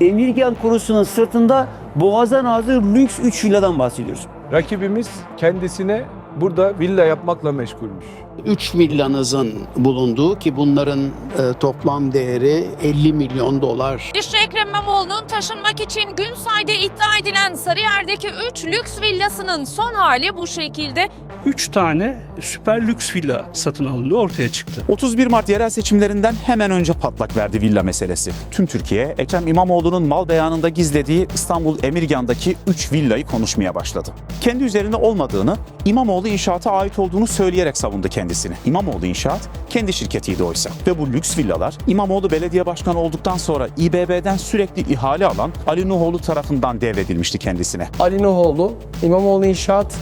Emirgan Korusu'nun sırtında Boğaz'a nazır lüks 3 villadan bahsediyoruz. Rakibimiz kendisine burada villa yapmakla meşgulmüş. 3 villanızın bulunduğu ki bunların e, toplam değeri 50 milyon dolar. Ekrem İmamoğlu'nun taşınmak için gün sayede iddia edilen Sarıyer'deki 3 lüks villasının son hali bu şekilde. 3 tane süper lüks villa satın alındı ortaya çıktı. 31 Mart yerel seçimlerinden hemen önce patlak verdi villa meselesi. Tüm Türkiye Ekrem İmamoğlu'nun mal beyanında gizlediği İstanbul Emirgan'daki 3 villayı konuşmaya başladı. Kendi üzerinde olmadığını, İmamoğlu inşaata ait olduğunu söyleyerek savundu kendisini. İmamoğlu İnşaat kendi şirketiydi oysa. Ve bu lüks villalar İmamoğlu belediye başkanı olduktan sonra İBB'den sürekli ihale alan Ali Nuhoğlu tarafından devredilmişti kendisine. Ali Nuhoğlu, İmamoğlu İnşaat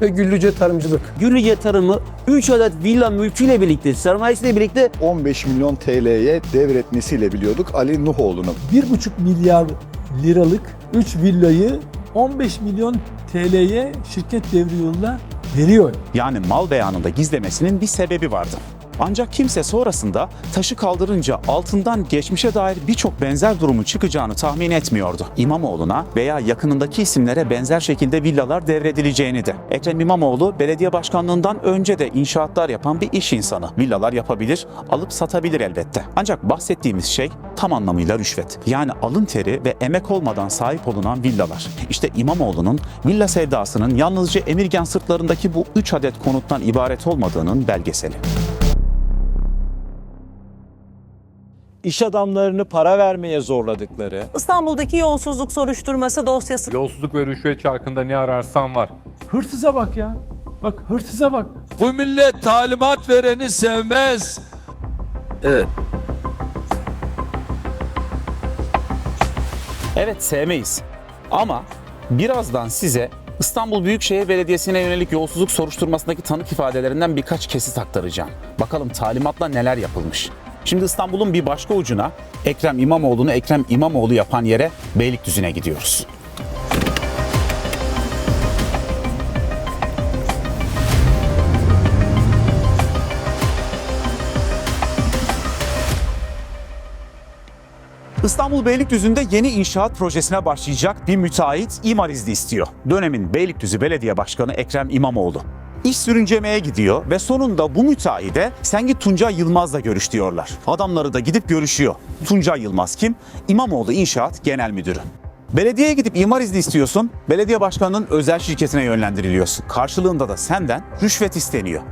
ve Güllüce Tarımcılık. Gürlüce Tarımı 3 adet villa mülküyle birlikte, sermayesiyle birlikte 15 milyon TL'ye devretmesiyle biliyorduk Ali Nuhoğlu'nun. 1,5 milyar liralık 3 villayı 15 milyon TL'ye şirket devri yoluna veriyor. Yani mal beyanında gizlemesinin bir sebebi vardı. Ancak kimse sonrasında taşı kaldırınca altından geçmişe dair birçok benzer durumu çıkacağını tahmin etmiyordu. İmamoğlu'na veya yakınındaki isimlere benzer şekilde villalar devredileceğini de. Ekrem İmamoğlu belediye başkanlığından önce de inşaatlar yapan bir iş insanı. Villalar yapabilir, alıp satabilir elbette. Ancak bahsettiğimiz şey tam anlamıyla rüşvet. Yani alın teri ve emek olmadan sahip olunan villalar. İşte İmamoğlu'nun villa sevdasının yalnızca Emirgan sırtlarındaki bu 3 adet konuttan ibaret olmadığının belgeseli. İş adamlarını para vermeye zorladıkları, İstanbul'daki yolsuzluk soruşturması dosyası Yolsuzluk ve rüşvet çarkında ne ararsan var. Hırsıza bak ya. Bak hırsıza bak. Bu millet talimat vereni sevmez. Evet sevmeyiz. Ama birazdan size İstanbul Büyükşehir Belediyesi'ne yönelik yolsuzluk soruşturmasındaki tanık ifadelerinden birkaç kesit aktaracağım. Bakalım talimatla neler yapılmış. Şimdi İstanbul'un bir başka ucuna Ekrem İmamoğlu'nu Ekrem İmamoğlu yapan yere Beylikdüzü'ne gidiyoruz. İstanbul Beylikdüzü'nde yeni inşaat projesine başlayacak bir müteahhit imar izni istiyor. Dönemin Beylikdüzü Belediye Başkanı Ekrem İmamoğlu. İş sürüncemeye gidiyor ve sonunda bu müteahhide sen git Tuncay Yılmaz'la görüş diyorlar. Adamları da gidip görüşüyor. Tuncay Yılmaz kim? İmamoğlu İnşaat Genel Müdürü. Belediyeye gidip imar izni istiyorsun, belediye başkanının özel şirketine yönlendiriliyorsun. Karşılığında da senden rüşvet isteniyor.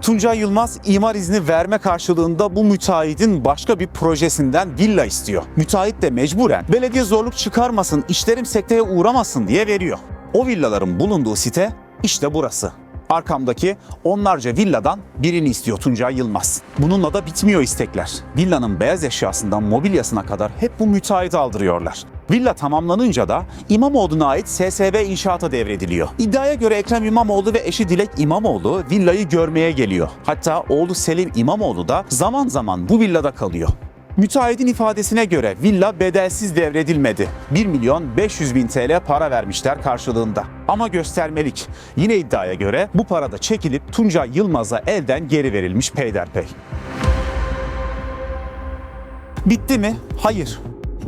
Tuncay Yılmaz imar izni verme karşılığında bu müteahhitin başka bir projesinden villa istiyor. Müteahhit de mecburen belediye zorluk çıkarmasın, işlerim sekteye uğramasın diye veriyor. O villaların bulunduğu site işte burası. Arkamdaki onlarca villadan birini istiyor Tuncay Yılmaz. Bununla da bitmiyor istekler. Villanın beyaz eşyasından mobilyasına kadar hep bu müteahhit aldırıyorlar. Villa tamamlanınca da İmamoğlu'na ait SSV inşaata devrediliyor. İddiaya göre Ekrem İmamoğlu ve eşi Dilek İmamoğlu villayı görmeye geliyor. Hatta oğlu Selim İmamoğlu da zaman zaman bu villada kalıyor. Müteahhitin ifadesine göre villa bedelsiz devredilmedi. 1 milyon 500 bin TL para vermişler karşılığında. Ama göstermelik. Yine iddiaya göre bu para da çekilip Tuncay Yılmaz'a elden geri verilmiş peyderpey. Bitti mi? Hayır.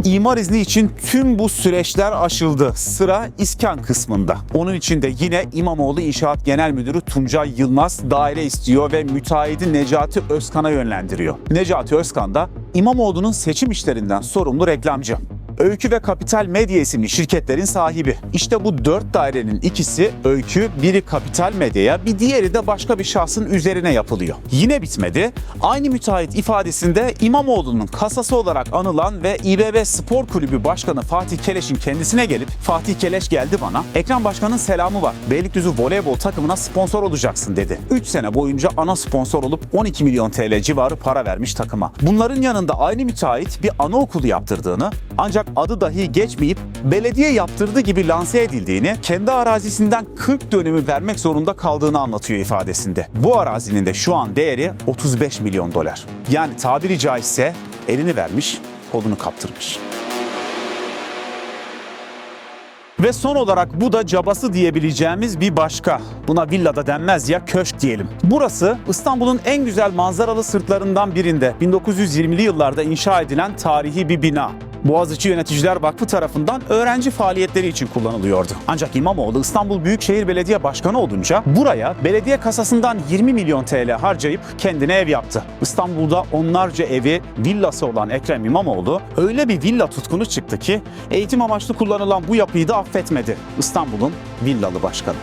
İmar izni için tüm bu süreçler aşıldı. Sıra iskan kısmında. Onun için de yine İmamoğlu İnşaat Genel Müdürü Tuncay Yılmaz daire istiyor ve müteahhidi Necati Özkan'a yönlendiriyor. Necati Özkan da İmamoğlu'nun seçim işlerinden sorumlu reklamcı. Öykü ve Kapital Medya isimli şirketlerin sahibi. İşte bu dört dairenin ikisi Öykü, biri Kapital Medya'ya, bir diğeri de başka bir şahsın üzerine yapılıyor. Yine bitmedi. Aynı müteahhit ifadesinde İmamoğlu'nun kasası olarak anılan ve İBB Spor Kulübü Başkanı Fatih Keleş'in kendisine gelip Fatih Keleş geldi bana. Ekrem Başkan'ın selamı var. Beylikdüzü voleybol takımına sponsor olacaksın dedi. 3 sene boyunca ana sponsor olup 12 milyon TL civarı para vermiş takıma. Bunların yanında aynı müteahhit bir anaokulu yaptırdığını ancak adı dahi geçmeyip belediye yaptırdığı gibi lanse edildiğini, kendi arazisinden 40 dönümü vermek zorunda kaldığını anlatıyor ifadesinde. Bu arazinin de şu an değeri 35 milyon dolar. Yani tabiri caizse elini vermiş, kolunu kaptırmış. Ve son olarak bu da cabası diyebileceğimiz bir başka. Buna villada denmez ya köşk diyelim. Burası İstanbul'un en güzel manzaralı sırtlarından birinde 1920'li yıllarda inşa edilen tarihi bir bina. Boğaziçi Yöneticiler Vakfı tarafından öğrenci faaliyetleri için kullanılıyordu. Ancak İmamoğlu İstanbul Büyükşehir Belediye Başkanı olunca buraya belediye kasasından 20 milyon TL harcayıp kendine ev yaptı. İstanbul'da onlarca evi, villası olan Ekrem İmamoğlu öyle bir villa tutkunu çıktı ki eğitim amaçlı kullanılan bu yapıyı da affetmedi. İstanbul'un villalı başkanı.